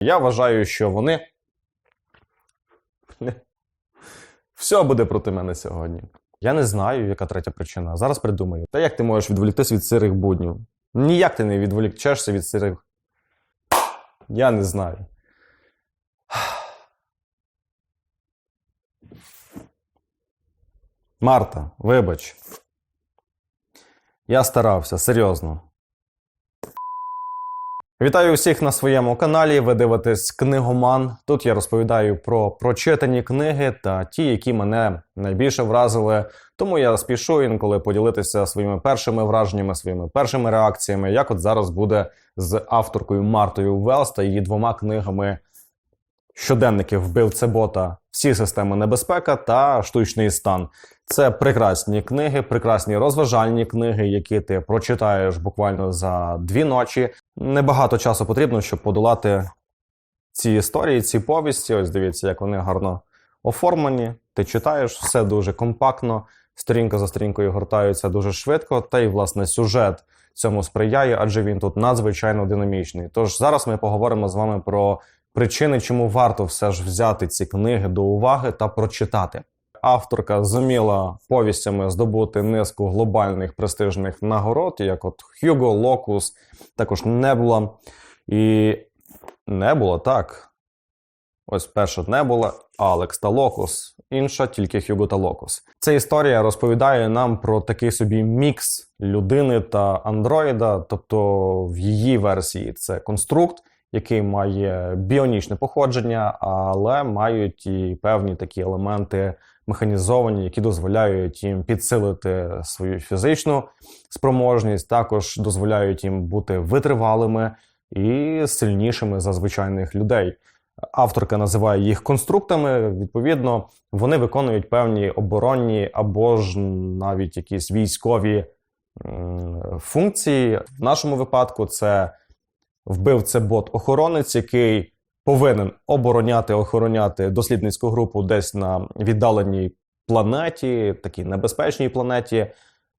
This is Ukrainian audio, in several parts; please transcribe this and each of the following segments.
Я вважаю, що вони. Все буде проти мене сьогодні. Я не знаю, яка третя причина. Зараз придумаю. Та як ти можеш відволіктись від сирих буднів? Ніяк ти не відволікчешся від сирих. Я не знаю. Марта, вибач. Я старався, серйозно. Вітаю всіх на своєму каналі. Ви дивитесь книгоман. Тут я розповідаю про прочитані книги та ті, які мене найбільше вразили. Тому я спішу інколи поділитися своїми першими враженнями, своїми першими реакціями, як от зараз буде з авторкою Мартою Велс та її двома книгами Щоденники вбивце бота, всі системи небезпека та штучний стан. Це прекрасні книги, прекрасні розважальні книги, які ти прочитаєш буквально за дві ночі. Небагато часу потрібно, щоб подолати ці історії, ці повісті. Ось дивіться, як вони гарно оформлені. Ти читаєш все дуже компактно, сторінка за сторінкою гортаються дуже швидко, та й власне сюжет цьому сприяє, адже він тут надзвичайно динамічний. Тож зараз ми поговоримо з вами про причини, чому варто все ж взяти ці книги до уваги та прочитати. Авторка зуміла повістями здобути низку глобальних престижних нагород, як от Хьюго Локус, також Небула. І Небула, так. Ось перша Небула, Алекс та Локус, інша тільки Хьюго та Локус. Ця історія розповідає нам про такий собі мікс людини та андроїда, тобто в її версії це конструкт, який має біонічне походження, але мають і певні такі елементи механізовані, які дозволяють їм підсилити свою фізичну спроможність, також дозволяють їм бути витривалими і сильнішими за звичайних людей. Авторка називає їх конструктами. Відповідно, вони виконують певні оборонні або ж навіть якісь військові функції. В нашому випадку це вбивце бот-охоронець, який повинен обороняти, охороняти дослідницьку групу десь на віддаленій планеті, такій небезпечній планеті.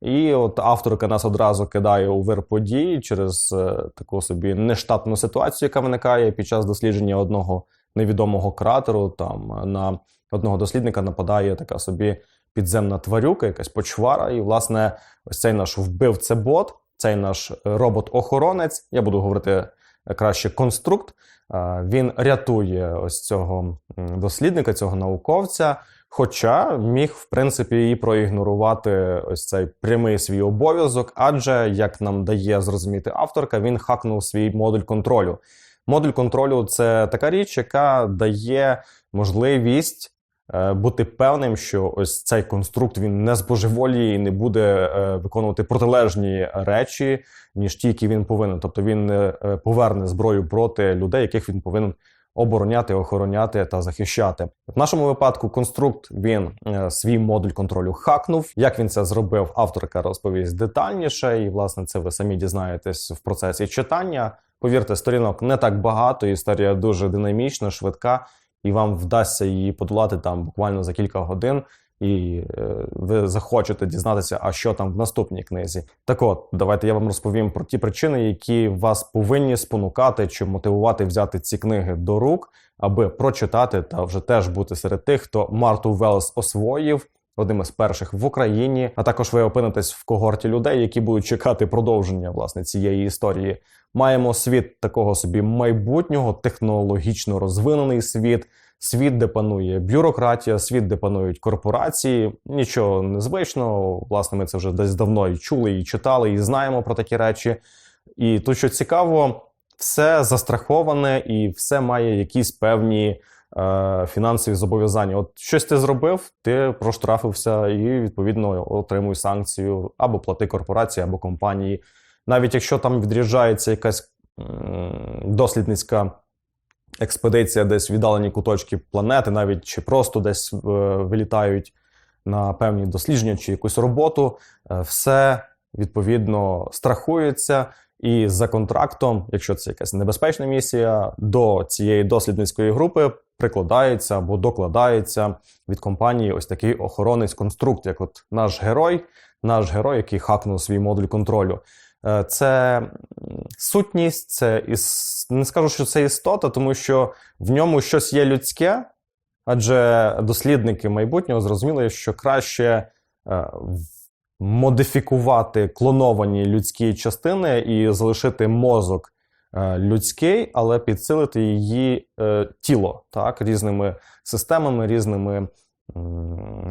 І от авторка нас одразу кидає у вир подій через е, таку собі нештатну ситуацію, яка виникає під час дослідження одного невідомого кратеру. Там на одного дослідника нападає така собі підземна тварюка, якась почвара. І, власне, ось цей наш вбивце бот, цей наш робот-охоронець, я буду говорити краще конструкт. е, Він рятує ось цього дослідника, цього науковця. Хоча міг, в принципі, і проігнорувати ось цей прямий свій обов'язок, адже, як нам дає зрозуміти авторка, він хакнув свій модуль контролю. Модуль контролю це така річ, яка дає можливість е, бути певним, що ось цей конструкт він не збожеволіє і не буде е, виконувати протилежні речі, ніж ті, які він повинен. Тобто він не е, поверне зброю проти людей, яких він повинен обороняти, охороняти та захищати. В нашому випадку конструкт він е, свій модуль контролю хакнув. Як він це зробив, авторка розповість детальніше, і власне це ви самі дізнаєтесь в процесі читання. Повірте, сторінок не так багато, історія дуже динамічна, швидка, і вам вдасться її подолати там буквально за кілька годин. І е, ви захочете дізнатися, а що там в наступній книзі. Так от, давайте я вам розповім про ті причини, які вас повинні спонукати чи мотивувати взяти ці книги до рук, аби прочитати та вже теж бути серед тих, хто Марту Велес освоїв. Одним із перших в Україні, а також ви опинитесь в когорті людей, які будуть чекати продовження власне цієї історії. Маємо світ такого собі майбутнього, технологічно розвинений світ, світ, де панує бюрократія, світ, де панують корпорації. Нічого незвичного. Власне, ми це вже десь давно і чули, і читали, і знаємо про такі речі. І тут, що цікаво, все застраховане і все має якісь певні фінансові зобов'язання. От щось ти зробив, ти проштрафився і відповідно отримуй санкцію або плати корпорації, або компанії. Навіть якщо там відряджається якась дослідницька експедиція десь в віддалені куточки планети, навіть чи просто десь е, вилітають на певні дослідження чи якусь роботу, е, все відповідно страхується. І за контрактом, якщо це якась небезпечна місія, до цієї дослідницької групи прикладається або докладається від компанії ось такий охоронець конструкт, як от наш герой, наш герой, який хакнув свій модуль контролю. Е, Це сутність, це іс... не скажу, що це істота, тому що в ньому щось є людське, адже дослідники майбутнього зрозуміли, що краще е, модифікувати клоновані людські частини і залишити мозок людський, але підсилити її е, тіло так, різними системами, різними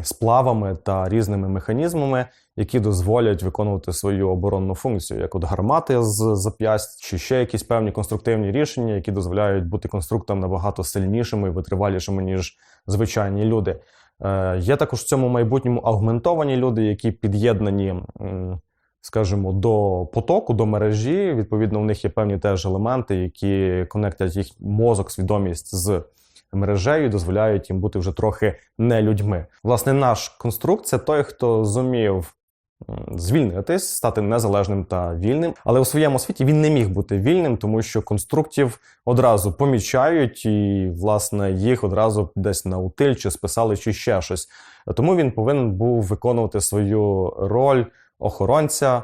сплавами та різними механізмами, які дозволять виконувати свою оборонну функцію, як от гармати з зап'ясть, чи ще якісь певні конструктивні рішення, які дозволяють бути конструктам набагато сильнішими і витривалішими, ніж звичайні люди. Е, Є також в цьому майбутньому аугментовані люди, які під'єднані, скажімо, до потоку, до мережі. Відповідно, у них є певні теж елементи, які конектять їх мозок, свідомість з мережею, дозволяють їм бути вже трохи не людьми. Власне, наш конструкт це той, хто зумів звільнитись, стати незалежним та вільним. Але у своєму світі він не міг бути вільним, тому що конструктів одразу помічають, і власне їх одразу десь на утиль чи списали, чи ще щось. Тому він повинен був виконувати свою роль охоронця, е,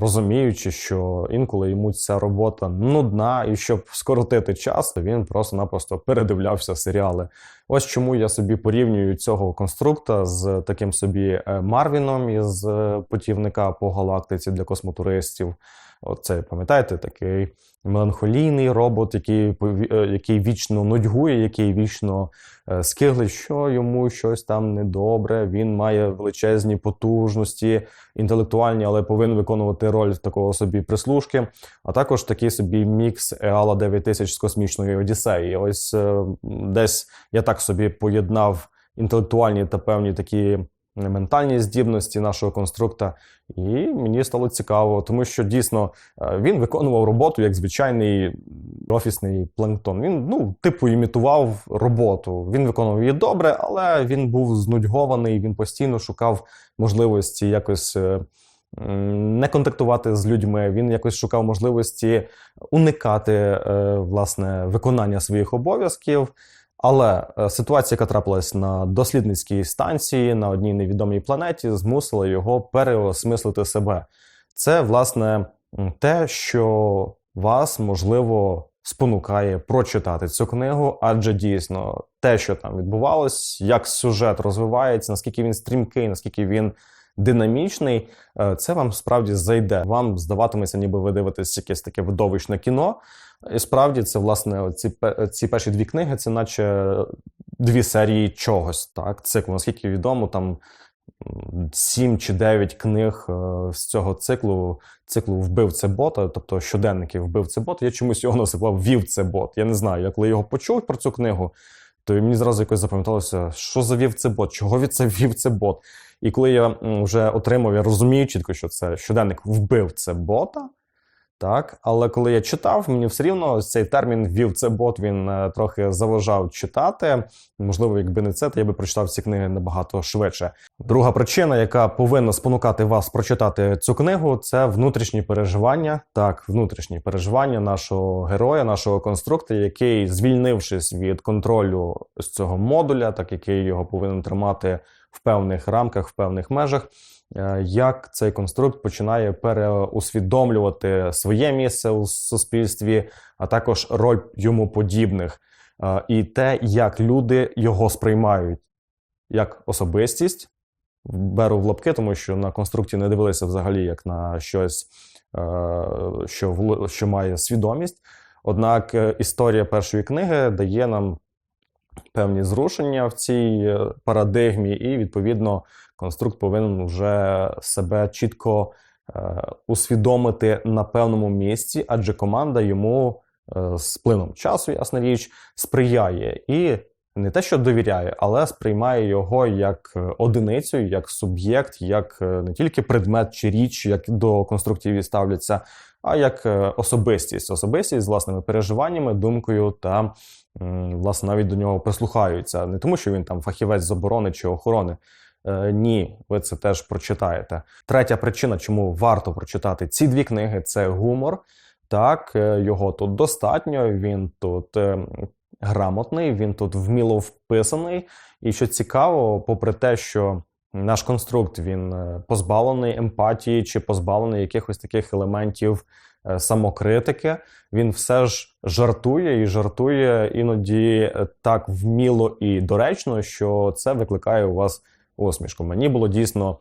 розуміючи, що інколи йому ця робота нудна, і щоб скоротити час, то він просто-напросто передивлявся серіали. Ось чому я собі порівнюю цього конструкта з таким собі е, Марвіном із е, путівника по галактиці для космотуристів. Оце пам'ятаєте, такий меланхолійний робот, який, е, який вічно нудьгує, який вічно е, скиглить, що йому щось там недобре. Він має величезні потужності, інтелектуальні, але повинен виконувати роль такого собі прислужки. А також такий собі мікс Еала 9000 з космічної Одіссеї. Ось е, десь я так собі поєднав інтелектуальні та певні такі ментальні здібності нашого конструкта, і мені стало цікаво, тому що дійсно е, він виконував роботу як звичайний офісний планктон. Він, ну, типу, імітував роботу. Він виконував її добре, але він був знудьгований, він постійно шукав можливості якось. е, Не контактувати з людьми, він якось шукав можливості уникати е, власне виконання своїх обов'язків. Але е, ситуація, яка трапилась на дослідницькій станції на одній невідомій планеті, змусила його переосмислити себе. Це, власне, те, що вас можливо спонукає прочитати цю книгу, адже дійсно те, що там відбувалось, як сюжет розвивається, наскільки він стрімкий, наскільки він динамічний, е, це вам справді зайде. Вам здаватиметься, ніби ви дивитесь якесь таке видовищне кіно. І справді це власне ці, ці перші дві книги, це наче дві серії чогось. Так, циклу. Наскільки відомо, там сім чи дев'ять книг е, з цього циклу, циклу вбивце бота, тобто щоденники вбивце бот. Я чомусь його називав вівце бот. Я не знаю, я коли його почув про цю книгу, то мені зразу якось запам'яталося, що за вівце бот, чого від це вівце бот. І коли я вже отримав, я розумію чітко, що це щоденник вбивце бота. Так, але коли я читав, мені все рівно цей термін вів це бот, він е, трохи заважав читати. Можливо, якби не це, то я би прочитав ці книги набагато швидше. Друга причина, яка повинна спонукати вас прочитати цю книгу, це внутрішні переживання. Так, внутрішні переживання нашого героя, нашого конструктора, який, звільнившись від контролю з цього модуля, так який його повинен тримати в певних рамках, в певних межах. Е, Як цей конструкт починає переусвідомлювати своє місце у суспільстві, а також роль йому подібних, е, і те, як люди його сприймають як особистість. Беру в лапки, тому що на конструкті не дивилися взагалі як на щось, е, що, що має свідомість. Однак історія першої книги дає нам певні зрушення в цій парадигмі, і відповідно конструкт повинен вже себе чітко е, усвідомити на певному місці, адже команда йому е, з плином часу, ясна річ, сприяє і не те, що довіряє, але сприймає його як е, одиницю, як суб'єкт, як не тільки предмет чи річ, як до конструктивів ставляться, а як особистість, особистість з власними переживаннями, думкою та власне навіть до нього прислухаються. Не тому, що він там фахівець з оборони чи охорони. Е, Ні, ви це теж прочитаєте. Третя причина, чому варто прочитати ці дві книги, це гумор. Так, е, його тут достатньо. Він тут е, грамотний, він тут вміло вписаний. І що цікаво, попри те, що наш конструкт він позбавлений емпатії чи позбавлений якихось таких елементів самокритики. Він все ж жартує і жартує іноді так вміло і доречно, що це викликає у вас усмішку. Мені було дійсно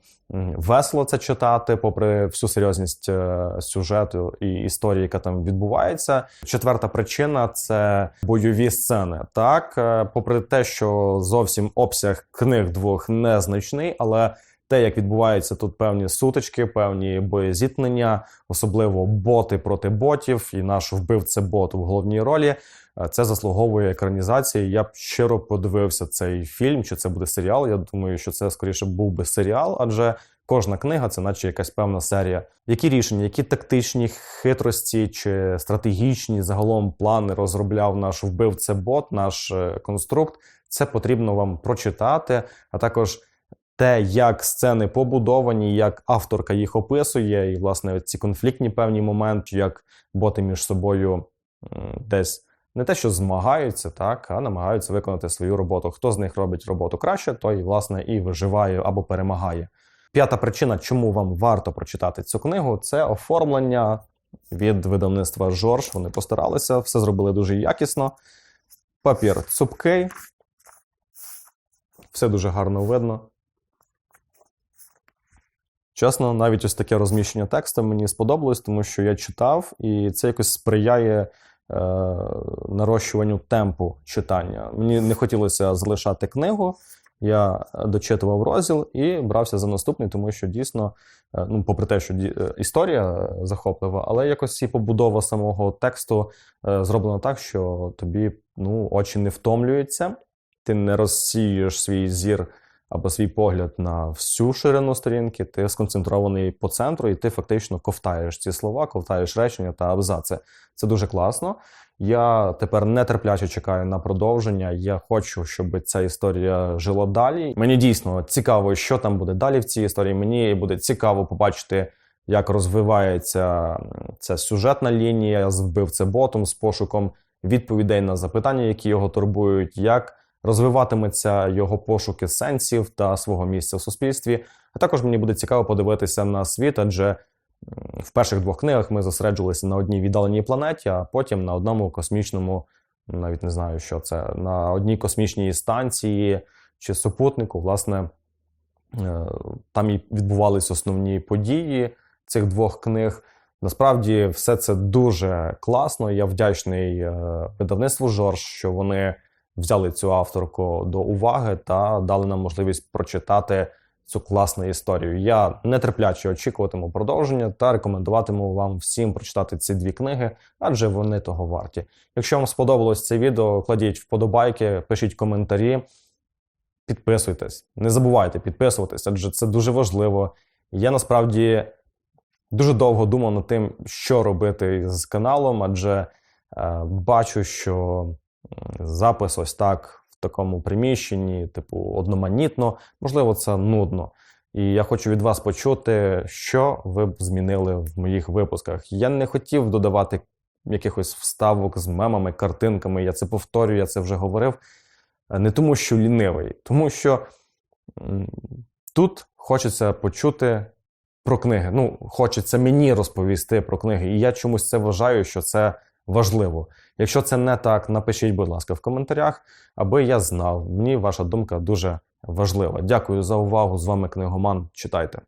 весело це читати, попри всю серйозність е, сюжету і історії, яка там відбувається. Четверта причина це бойові сцени. Так, е, попри те, що зовсім обсяг книг двох незначний, але те, як відбуваються тут певні сутички, певні боєзіткнення, особливо боти проти ботів, і наш вбивце бот у головній ролі. е, Це заслуговує екранізації. Я б щиро подивився цей фільм, чи це буде серіал. Я думаю, що це скоріше був би серіал, адже кожна книга це наче якась певна серія. Які рішення, які тактичні хитрості чи стратегічні загалом плани розробляв наш вбивце бот, наш е, конструкт, це потрібно вам прочитати, а також те, як сцени побудовані, як авторка їх описує, і власне ці конфліктні певні моменти, як боти між собою десь не те, що змагаються, так, а намагаються виконати свою роботу. Хто з них робить роботу краще, той власне і виживає або перемагає. П'ята причина, чому вам варто прочитати цю книгу, це оформлення від видавництва Жорж. Вони постаралися, все зробили дуже якісно. Папір цупкий, все дуже гарно видно. Чесно, навіть ось таке розміщення тексту мені сподобалось, тому що я читав, і це якось сприяє е, нарощуванню темпу читання. Мені не хотілося залишати книгу. Я дочитував розділ і брався за наступний, тому що дійсно, е, ну, попри те, що е, історія е, захоплива, але якось і побудова самого тексту зроблена так, що тобі ну, очі не втомлюються, ти не розсіюєш свій зір або свій погляд на всю ширину сторінки, ти сконцентрований по центру, і ти фактично ковтаєш ці слова, ковтаєш речення та абзаци. Це дуже класно. Я тепер нетерпляче чекаю на продовження. Я хочу, щоб ця історія жила далі. Мені дійсно цікаво, що там буде далі в цій історії. Мені буде цікаво побачити, як розвивається ця сюжетна лінія з вбивцеботом, з пошуком відповідей на запитання, які його турбують, як розвиватиметься його пошуки сенсів та свого місця в суспільстві. А також мені буде цікаво подивитися на світ, адже в перших двох книгах ми зосереджувалися на одній віддаленій планеті, а потім на одному космічному, навіть не знаю, що це, на одній космічній станції чи супутнику. Власне, е, там і відбувалися основні події цих двох книг. Насправді, все це дуже класно. Я вдячний е, видавництву Жорж, що вони взяли цю авторку до уваги та дали нам можливість прочитати цю класну історію. Я нетерпляче очікуватиму продовження та рекомендуватиму вам всім прочитати ці дві книги, адже вони того варті. Якщо вам сподобалось це відео, кладіть вподобайки, пишіть коментарі, підписуйтесь. Не забувайте підписуватись, адже це дуже важливо. Я насправді дуже довго думав над тим, що робити з каналом, адже е, бачу, що запис ось так в такому приміщенні, типу, одноманітно, можливо, це нудно. І я хочу від вас почути, що ви б змінили в моїх випусках. Я не хотів додавати якихось вставок з мемами, картинками. Я це повторюю, я це вже говорив. Не тому, що лінивий, тому що тут хочеться почути про книги. Ну, хочеться мені розповісти про книги. І я чомусь це вважаю, що це важливо. Якщо це не так, напишіть, будь ласка, в коментарях, аби я знав. Мені ваша думка дуже важлива. Дякую за увагу. З вами книгоман. Читайте.